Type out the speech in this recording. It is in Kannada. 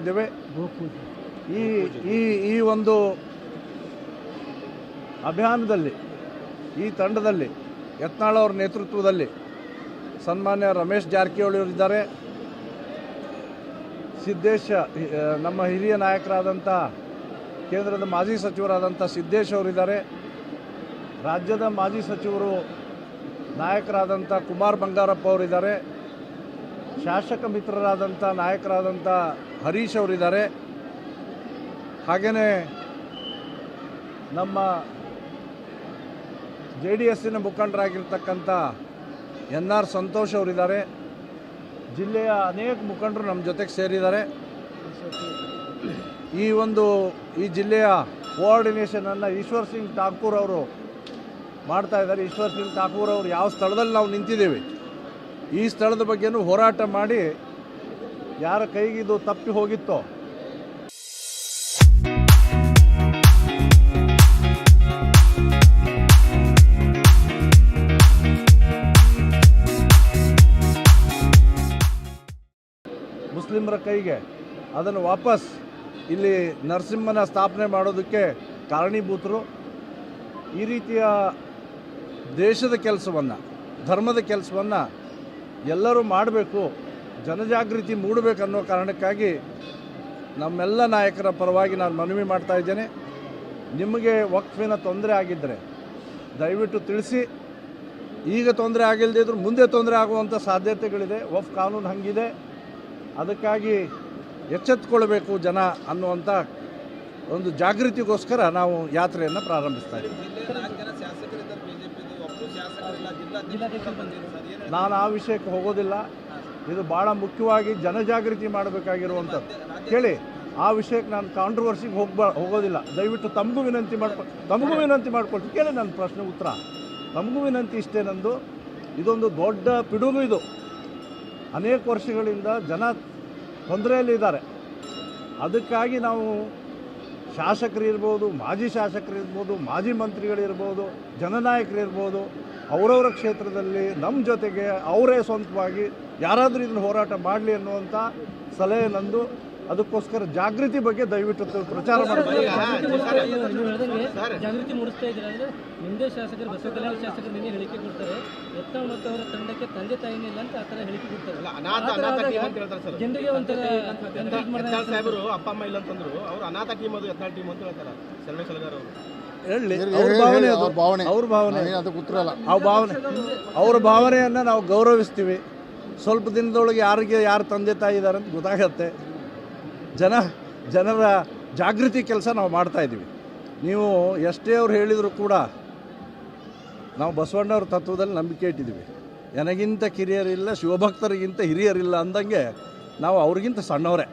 ಇದ್ದೇವೆ. ಈ ಈ ಈ ಒಂದು ಅಭಿಯಾನದಲ್ಲಿ, ಈ ತಂಡದಲ್ಲಿ, ಯತ್ನಾಳ್ ಅವರ ನೇತೃತ್ವದಲ್ಲಿ ಸನ್ಮಾನ್ಯ ರಮೇಶ್ ಜಾರಕಿಹೊಳಿ ಅವರಿದ್ದಾರೆ ಸಿದ್ದೇಶ ನಮ್ಮ ಹಿರಿಯ ನಾಯಕರಾದಂಥ ಕೇಂದ್ರದ ಮಾಜಿ ಸಚಿವರಾದಂಥ ಸಿದ್ದೇಶ್ ಅವರಿದ್ದಾರೆ ರಾಜ್ಯದ ಮಾಜಿ ಸಚಿವರು ನಾಯಕರಾದಂಥ ಕುಮಾರ್ ಬಂಗಾರಪ್ಪ ಅವರಿದ್ದಾರೆ ಶಾಸಕ ಮಿತ್ರರಾದಂಥ ನಾಯಕರಾದಂಥ ಹರೀಶ್ ಅವರಿದ್ದಾರೆ. ಹಾಗೆಯೇ ನಮ್ಮ ಜೆ ಡಿ ಎಸ್ಸಿನ ಮುಖಂಡರಾಗಿರ್ತಕ್ಕಂಥ ಎನ್ ಆರ್ ಸಂತೋಷ್ ಅವರಿದ್ದಾರೆ. ಜಿಲ್ಲೆಯ ಅನೇಕ ಮುಖಂಡರು ನಮ್ಮ ಜೊತೆಗೆ ಸೇರಿದ್ದಾರೆ. ಈ ಒಂದು ಈ ಜಿಲ್ಲೆಯ ಕೋಆರ್ಡಿನೇಷನನ್ನು ಈಶ್ವರ್ ಸಿಂಗ್ ಠಾಕೂರ್ ಅವರು ಮಾಡ್ತಾ ಇದ್ದಾರೆ. ಈಶ್ವರ್ ಸಿಂಗ್ ಠಾಕೂರ್ ಅವರು ಯಾವ ಸ್ಥಳದಲ್ಲಿ ನಾವು ನಿಂತಿದ್ದೀವಿ, ಈ ಸ್ಥಳದ ಬಗ್ಗೆನೂ ಹೋರಾಟ ಮಾಡಿ ಯಾರ ಕೈಗಿದು ತಪ್ಪಿ ಹೋಗಿತ್ತೋ? ಮುಸ್ಲಿಮರ ಕೈಗೆ ಅದನ್ನು ವಾಪಸ್ ಇಲ್ಲಿ ನರಸಿಂಹನ ಸ್ಥಾಪನೆ ಮಾಡೋದಕ್ಕೆ ಕಾರಣೀಭೂತರು. ಈ ರೀತಿಯ ದೇಶದ ಕೆಲಸವನ್ನು, ಧರ್ಮದ ಕೆಲಸವನ್ನು ಎಲ್ಲರೂ ಮಾಡಬೇಕು. ಜನಜಾಗೃತಿ ಮೂಡಬೇಕನ್ನೋ ಕಾರಣಕ್ಕಾಗಿ ನಮ್ಮೆಲ್ಲ ನಾಯಕರ ಪರವಾಗಿ ನಾನು ಮನವಿ ಮಾಡ್ತಾ ಇದ್ದೇನೆ. ನಿಮಗೆ ವಕ್ಫಿನ ತೊಂದರೆ ಆಗಿದ್ದರೆ ದಯವಿಟ್ಟು ತಿಳಿಸಿ. ಈಗ ತೊಂದರೆ ಆಗಿಲ್ಲದೇ ಇದ್ರೂ ಮುಂದೆ ತೊಂದರೆ ಆಗುವಂಥ ಸಾಧ್ಯತೆಗಳಿದೆ. ವಫ್ ಕಾನೂನು ಹಂಗಿದೆ. ಅದಕ್ಕಾಗಿ ಎಚ್ಚೆತ್ಕೊಳ್ಬೇಕು ಜನ ಅನ್ನುವಂಥ ಒಂದು ಜಾಗೃತಿಗೋಸ್ಕರ ನಾವು ಯಾತ್ರೆಯನ್ನು ಪ್ರಾರಂಭಿಸ್ತಾ ಇದ್ದೀವಿ. ನಾನು ಆ ವಿಷಯಕ್ಕೆ ಹೋಗೋದಿಲ್ಲ. ಇದು ಭಾಳ ಮುಖ್ಯವಾಗಿ ಜನಜಾಗೃತಿ ಮಾಡಬೇಕಾಗಿರುವಂಥದ್ದು. ಕೇಳಿ, ಆ ವಿಷಯಕ್ಕೆ ನಾನು ಕಾಂಟ್ರವರ್ಸಿಗೆ ಹೋಗ್ಬಾ ಹೋಗೋದಿಲ್ಲ. ದಯವಿಟ್ಟು ತಮಗೂ ವಿನಂತಿ ಮಾಡ್ಕೊ, ತಮಗೂ ವಿನಂತಿ ಮಾಡ್ಕೊಳ್ತೀನಿ. ಕೇಳಿ ನನ್ನ ಪ್ರಶ್ನೆ ಉತ್ತರ. ತಮಗೂ ವಿನಂತಿ ಇಷ್ಟೇ ನಂದು? ಇದೊಂದು ದೊಡ್ಡ ಪಿಡುಗು ಇದು. ಅನೇಕ ವರ್ಷಗಳಿಂದ ಜನ ತೊಂದರೆಯಲ್ಲಿದ್ದಾರೆ. ಅದಕ್ಕಾಗಿ ನಾವು ಶಾಸಕರಿರ್ಬೋದು, ಮಾಜಿ ಶಾಸಕರಿರ್ಬೋದು, ಮಾಜಿ ಮಂತ್ರಿಗಳಿರ್ಬೋದು, ಜನನಾಯಕರಿರ್ಬೋದು, ಅವರವರ ಕ್ಷೇತ್ರದಲ್ಲಿ ನಮ್ಮ ಜೊತೆಗೆ ಅವರೇ ಸ್ವಂತವಾಗಿ ಯಾರಾದರೂ ಇದನ್ನು ಹೋರಾಟ ಮಾಡಲಿ ಅನ್ನುವಂಥ ಸಲಹೆ ನಂದು. ಅದಕ್ಕೋಸ್ಕರ ಜಾಗೃತಿ ಬಗ್ಗೆ ದಯವಿಟ್ಟು ಪ್ರಚಾರ ಹೇಳ್ದಂಗೆ ಜಾಗೃತಿ ಮೂಡಿಸ್ತಾ ಇದ್ದೀರಾ ಅಂದ್ರೆ ನಿಮ್ಮದೇ ಶಾಸಕರು ಬಸವ ಕಲ್ಯಾಣ ಶಾಸಕರು ನಿನ್ನೆ ಹೇಳಿಕೆ ಕೊಡ್ತಾರೆ ಯತ್ನಾಳ್ ಮತ್ತು ಅವರ ತಂಡಕ್ಕೆ ತಂದೆ ತಾಯಿನೇ ಇಲ್ಲ ಅಂತ ಆ ಥರ ಹೇಳಿಕೆ ಕೊಡ್ತಾರೆ. ಅನಾಥ ಆ ಅನಾಥ ಟೀಮ್ ಅಂತ ಹೇಳ್ತಾರೆ ಸರ್. ಜನರಿಗೆ ಒಂಥರ ಸಾಹೇಬರು ಅಪ್ಪ ಅಮ್ಮ ಇಲ್ಲ ಅಂತಂದ್ರು ಅವ್ರು ಅನಾಥ ಟೀಮ್ ಅದು ಯತ್ನಾಳ್ ಟೀಮ್ ಅಂತ ಹೇಳ್ತಾರೆ. ಸಲಗಾರ ಅವರು. ಹೇಳಿ ಅವ್ರ ಭಾವನೆ ಅವ್ರ ಅದು. ಭಾವನೆ. ಅವ್ರ ಭಾವನೆ. ಅದಕ್ಕೆ ಉತ್ತರ ಅಲ್ಲ. ಆ ಭಾವನೆ. ಅವ್ರ ಭಾವನೆಯನ್ನು ನಾವು ಗೌರವಿಸ್ತೀವಿ. ಸ್ವಲ್ಪ ದಿನದೊಳಗೆ ಯಾರಿಗೆ ಯಾರು ತಂದೆ ತಾಯಿ ಇದ್ದಾರೆ ಅಂತ ಗೊತ್ತಾಗತ್ತೆ. ಜನ, ಜನರ ಜಾಗೃತಿ ಕೆಲಸ ನಾವು ಮಾಡ್ತಾ ಇದ್ದೀವಿ. ನೀವು ಎಷ್ಟೇ ಅವ್ರು ಹೇಳಿದರೂ ಕೂಡ ನಾವು ಬಸವಣ್ಣವ್ರ ತತ್ವದಲ್ಲಿ ನಂಬಿಕೆ ಇಟ್ಟಿದ್ದೀವಿ. ನನಗಿಂತ ಕಿರಿಯರಿಲ್ಲ, ಶಿವಭಕ್ತರಿಗಿಂತ ಹಿರಿಯರಿಲ್ಲ ಅಂದಂಗೆ ನಾವು ಅವ್ರಿಗಿಂತ ಸಣ್ಣವರೇ.